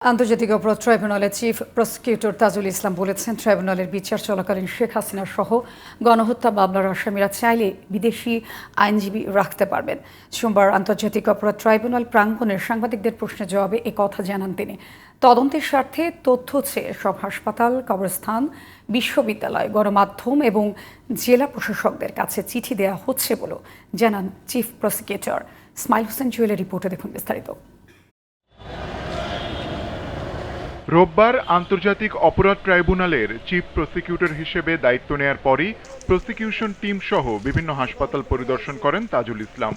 আন্তর্জাতিক অপরাধ ট্রাইব্যুনালের চিফ প্রসিকিউটর তাজুল ইসলাম বলেছেন, ট্রাইব্যুনালের বিচার চলাকালীন শেখ হাসিনা সহ গণহত্যা মামলার আসামিরা চাইলে বিদেশি আইনজীবী রাখতে পারবেন। সোমবার আন্তর্জাতিক অপরাধ ট্রাইব্যুনাল প্রাঙ্গণের সাংবাদিকদের প্রশ্নের জবাবে এ কথা জানান তিনি। তদন্তের স্বার্থে তথ্য চেয়ে সব হাসপাতাল, কবরস্থান, বিশ্ববিদ্যালয়, গণমাধ্যম এবং জেলা প্রশাসকদের কাছে চিঠি দেওয়া হচ্ছে বলেও জানান চিফ প্রসিকিউটর। স্মাইল হোসেন জুয়েলের রিপোর্টে দেখুন বিস্তারিত। রোববার আন্তর্জাতিক অপরাধ ট্রাইব্যুনালের চিফ প্রসিকিউটর হিসেবে দায়িত্ব নেয়ার পরই প্রসিকিউশন টিম সহ বিভিন্ন হাসপাতাল পরিদর্শন করেন তাজুল ইসলাম।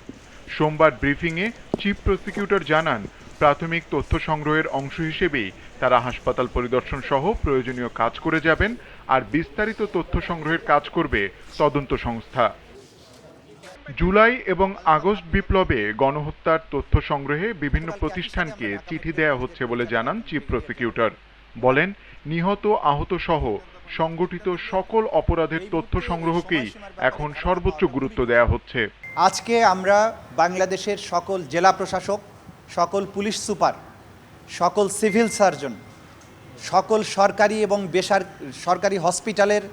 সোমবার ব্রিফিংয়ে চিফ প্রসিকিউটর জানান, প্রাথমিক তথ্য সংগ্রহের অংশ হিসেবেই তারা হাসপাতাল পরিদর্শন সহ প্রয়োজনীয় কাজ করে যাবেন আর বিস্তারিত তথ্য সংগ্রহের কাজ করবে তদন্ত সংস্থা। জুলাই এবং আগস্ট বিপ্লবে গণহত্যার তথ্য সংগ্রহে বিভিন্ন প্রতিষ্ঠানকে চিঠি দেয়া হচ্ছে বলে জানান চিফ প্রসিকিউটর। বলেন, নিহত আহত সহ সংগঠিত সকল অপরাধের তথ্য সংগ্রহকেই এখন সর্বোচ্চ গুরুত্ব দেয়া হচ্ছে। আজকে আমরা বাংলাদেশের সকল জেলা প্রশাসক, সকল পুলিশ সুপার, সকল সিভিল সার্জন, সকল সরকারি এবং বেসার, সরকারি হসপিটালের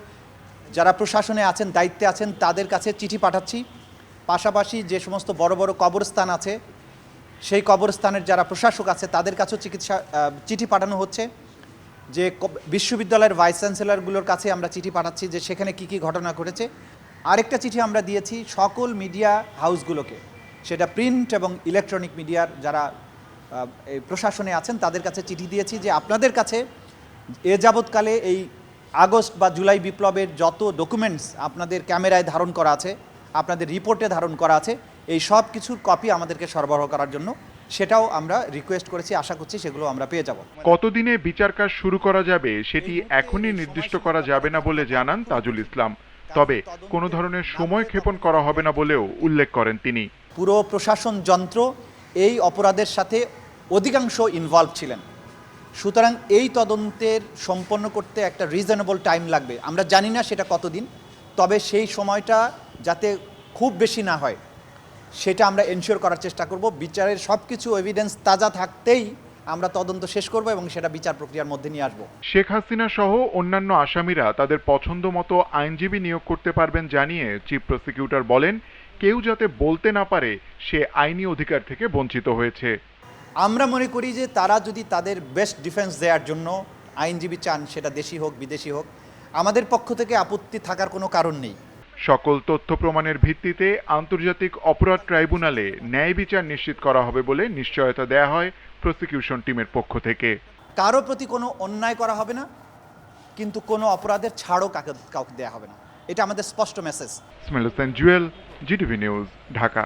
যারা প্রশাসনে আছেন, দায়িত্বে আছেন, তাদের কাছে চিঠি পাঠাচ্ছি। পাশাপাশি যে সমস্ত বড় বড় কবরস্থান আছে, সেই কবরস্থানের যারা প্রশাসক আছে, তাদের কাছেও চিকিৎসা চিঠি পাঠানো হচ্ছে যে বিশ্ববিদ্যালয়ের ভাইস চ্যান্সেলরগুলোর কাছে আমরা চিঠি পাঠাচ্ছি যে সেখানে কি কি ঘটনা ঘটেছে। আরেকটা চিঠি আমরা দিয়েছি সকল মিডিয়া হাউসগুলোকে। সেটা প্রিন্ট এবং ইলেকট্রনিক মিডিয়ার যারা এই প্রশাসনে আছেন, তাদের কাছে চিঠি দিয়েছি যে আপনাদের কাছে এ যাবৎকালে এই আগস্ট বা জুলাই বিপ্লবের যত ডকুমেন্টস আপনাদের ক্যামেরায় ধারণ করা আছে আপনাদের রিপোর্টে ধারণ করা আছে। এই সব কিছুর কপি আমাদেরকে সরবরাহ করার জন্য সেটাও আমরা রিকোয়েস্ট করেছি আশা করছি সেগুলো আমরা পেয়ে যাব। কতদিনে বিচার কাজ শুরু করা যাবে সেটি এখনই নির্দিষ্ট করা যাবে না বলে জানান তাজুল ইসলাম। তবে কোনো ধরনের সময় ক্ষেপণ করা হবে না বলেও উল্লেখ করেন তিনি। পুরো প্রশাসন যন্ত্র এই অপরাধের সাথে অধিকাংশ ইনভলভ ছিলেন। সুতরাং এই তদন্তের সম্পন্ন করতে একটা রিজনেবল টাইম লাগবে। আমরা জানি না সেটা কতদিন তবে সেই সময়টা যাতে খুব বেশি না হয় সেটা আমরা এনশিওর করার চেষ্টা করব। বিচারের সব কিছু এভিডেন্স তাজা থাকতেই আমরা তদন্ত শেষ করব এবং সেটা বিচার প্রক্রিয়ার মধ্যে নিয়ে আসব। শেখ হাসিনা সহ অন্যান্য আসামিরা তাদের পছন্দ মতো আইনজীবী নিয়োগ করতে পারবেন জানিয়ে চিফ প্রসিকিউটর বলেন কেউ যাতে বলতে না পারে সে আইনি অধিকার থেকে বঞ্চিত হয়েছে। আমরা মনে করি যে তারা যদি তাদের বেস্ট ডিফেন্স দেওয়ার জন্য আইনজীবী চান সেটা দেশি হোক বিদেশি হোক আমাদের পক্ষ থেকে আপত্তি থাকার কোনো কারণ নেই। সকল তথ্য প্রমাণের ভিত্তিতে আন্তর্জাতিক অপরাধ ট্রাইব্যুনালে ন্যায় বিচার নিশ্চিত করা হবে বলে নিশ্চয়তা দেয়া হয় প্রসিকিউশন টিমের পক্ষ থেকে। কারও প্রতি কোনো অন্যায় করা হবে না কিন্তু কোনো অপরাধের ছাড়ও কাকে কাউকে দেওয়া হবে না। এটা আমাদের স্পষ্ট message Ismail Hossain Jewel GTV news Dhaka.